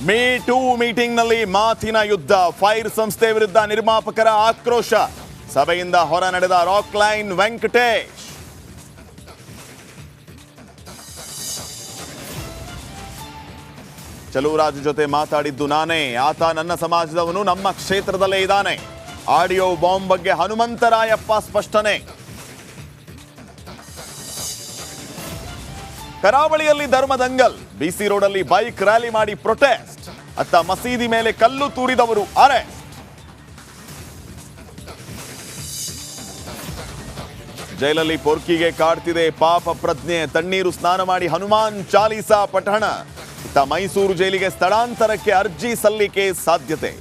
Me too ಮೀಟಿಂಗ್ನಲ್ಲಿ ಮಾತಿನ ಯುದ್ಧ. Fire ಸಂಸ್ಥೆ ವಿರುದ್ಧ ನಿರ್ಮಾಪಕರ ಆಕ್ರೋಶ. ಸಭೆಯಿಂದ ಹೊರ ನಡೆದ ರಾಕ್ ಲೈನ್ ವೆಂಕಟೇಶ್. ಚಲುವರಾಜ್ ಜೊತೆ ಮಾತಾಡಿದ್ದು ನಾನೇ. ಆತ ನನ್ನ ಸಮಾಜದವನು, ನಮ್ಮ ಕ್ಷೇತ್ರದಲ್ಲೇ ಇದ್ದಾನೆ. ಆಡಿಯೋ ಬಾಂಬ್ ಬಗ್ಗೆ ಹನುಮಂತರಾಯಪ್ಪ ಸ್ಪಷ್ಟನೆ. ಕರಾವಳಿಯಲ್ಲಿ ಧರ್ಮದಂಗಲ್ ಬಿಸಿ ರೋಡಲ್ಲಿ ಬೈಕ್ ರ್ಯಾಲಿ ಮಾಡಿ ಪ್ರೊಟೆಸ್ಟ್ ಅತ್ತ ಮಸೀದಿ ಮೇಲೆ ಕಲ್ಲು ತೂರಿದವರು ಅರೆ ಜೈಲಲ್ಲಿ ಪೊರ್ಕಿಗೆ ಕಾಡ್ತಿದೆ ಪಾಪ ಪ್ರಜ್ಞೆ. ತಣ್ಣೀರು ಸ್ನಾನ ಮಾಡಿ ಹನುಮಾನ್ ಚಾಲೀಸಾ ಪಠಣ. ಇತ್ತ ಮೈಸೂರು ಜೈಲಿಗೆ ಸ್ಥಳಾಂತರಕ್ಕೆ ಅರ್ಜಿ ಸಲ್ಲಿಕೆ ಸಾಧ್ಯತೆ.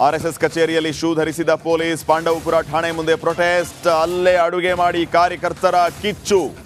ಆರ್ಎಸ್ಎಸ್ ಕಚೇರಿಯಲ್ಲಿ ಶೂ ಧರಿಸಿದ ಪೊಲೀಸ್ ಪಾಂಡವಪುರ ಠಾಣೆ ಮುಂದೆ ಪ್ರೊಟೆಸ್ಟ್. ಅಲ್ಲೇ ಅಡುಗೆ ಮಾಡಿ ಕಾರ್ಯಕರ್ತರ ಕಿಚ್ಚು.